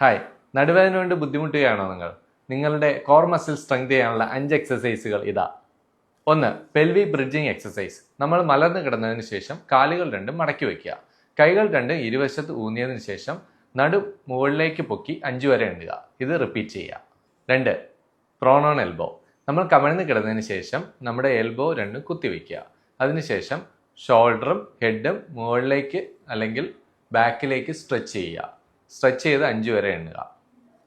Hi നടുവേദന കൊണ്ട് ബുദ്ധിമുട്ടുകയാണോ നിങ്ങൾ? നിങ്ങളുടെ കോർ മസിൽ സ്ട്രെങ്ത് ചെയ്യാനുള്ള അഞ്ച് എക്സസൈസുകൾ ഇതാ. ഒന്ന് പെൽവി ബ്രിഡ്ജിങ് എക്സസൈസ് നമ്മൾ മലർന്നു കിടന്നതിന് ശേഷം കാലുകൾ രണ്ടും മടക്കി വയ്ക്കുക. കൈകൾ രണ്ടും ഇരുവശത്ത് ഊന്നിയതിന് ശേഷം നടു മുകളിലേക്ക് പൊക്കി അഞ്ചു വരെ എണ്ണുക. ഇത് റിപ്പീറ്റ് ചെയ്യുക. രണ്ട് പ്രോണോൺ എൽബോ നമ്മൾ കമഴ്ന്ന് കിടന്നതിന് ശേഷം നമ്മുടെ എൽബോ രണ്ടും കുത്തിവെക്കുക അതിനുശേഷം ഷോൾഡറും ഹെഡും മുകളിലേക്ക് അല്ലെങ്കിൽ ബാക്കിലേക്ക് സ്ട്രെച്ച് ചെയ്യുക. സ്ട്രെച്ച് ചെയ്ത് അഞ്ച് വരെ എണ്ണുക.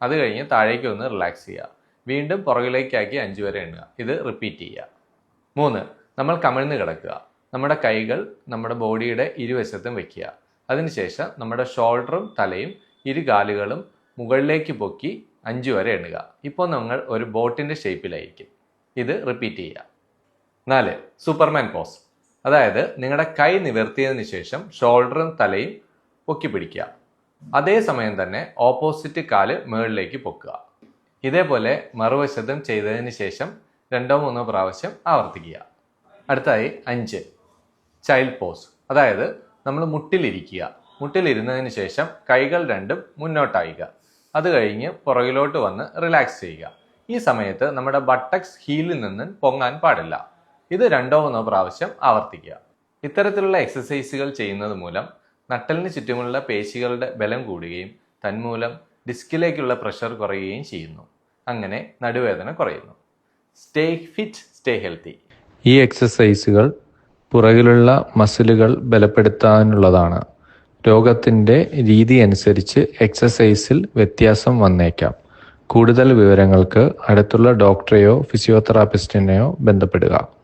അത് കഴിഞ്ഞ് താഴേക്ക് ഒന്ന് റിലാക്സ് ചെയ്യുക. വീണ്ടും പുറകിലേക്കാക്കി അഞ്ച് വരെ എണ്ണുക. ഇത് റിപ്പീറ്റ് ചെയ്യുക. മൂന്ന് നമ്മൾ കമിഴ്ന്ന് കിടക്കുക. നമ്മുടെ കൈകൾ നമ്മുടെ ബോഡിയുടെ ഇരുവശത്തും വെക്കുക. അതിനുശേഷം നമ്മുടെ ഷോൾഡറും തലയും ഇരു കാലുകളും മുകളിലേക്ക് പൊക്കി അഞ്ച് വരെ എണ്ണുക. ഇപ്പോൾ നമ്മൾ ഒരു ബോട്ടിന്റെ ഷേപ്പിലായിരിക്കും. ഇത് റിപ്പീറ്റ് ചെയ്യുക. നാല് സൂപ്പർമാൻ പോസ് അതായത് നിങ്ങളുടെ കൈ നിവർത്തിയതിനു ശേഷം ഷോൾഡറും തലയും പൊക്കി പിടിക്കുക. അതേ സമയം തന്നെ ഓപ്പോസിറ്റ് കാൽ മുകളിലേക്ക് പൊക്കുക. ഇതേപോലെ മറുവശത്തും ചെയ്തതിന് ശേഷം രണ്ടോ മൂന്നോ പ്രാവശ്യം ആവർത്തിക്കുക. അടുത്തായി അഞ്ച്. ചൈൽഡ് പോസ് അതായത് നമ്മൾ മുട്ടിലിരിക്കുക. മുട്ടിലിരുന്നതിന് ശേഷം കൈകൾ രണ്ടും മുന്നോട്ടായിക. അത് കഴിഞ്ഞ് പുറകിലോട്ട് വന്ന് റിലാക്സ് ചെയ്യുക. ഈ സമയത്ത് നമ്മുടെ ബട്ടക്സ് ഹീലിൽ നിന്ന് പൊങ്ങാൻ പാടില്ല. ഇത് രണ്ടോ മൂന്നോ പ്രാവശ്യം ആവർത്തിക്കുക. ഇത്തരത്തിലുള്ള എക്സസൈസുകൾ ചെയ്യുന്നത് മൂലം നട്ടലിന് ചുറ്റുമുള്ള പേശികളുടെ ബലം കൂടുകയും തന്മൂലം ഡിസ്കിലേക്കുള്ള പ്രഷർ കുറയുകയും ചെയ്യുന്നു. അങ്ങനെ നടുവേദന കുറയുന്നു. Stay fit stay healthy. ഈ എക്സസൈസുകൾ പുറകിലുള്ള മസിലുകൾ ബലപ്പെടുത്താനുള്ളതാണ്. രോഗത്തിന്റെ രീതി അനുസരിച്ച് എക്സസൈസിൽ വ്യത്യാസം വന്നേക്കാം. കൂടുതൽ വിവരങ്ങൾക്ക് അടുത്തുള്ള ഡോക്ടറെയോ ഫിസിയോതെറാപ്പിസ്റ്റിനെയോ ബന്ധപ്പെടുക.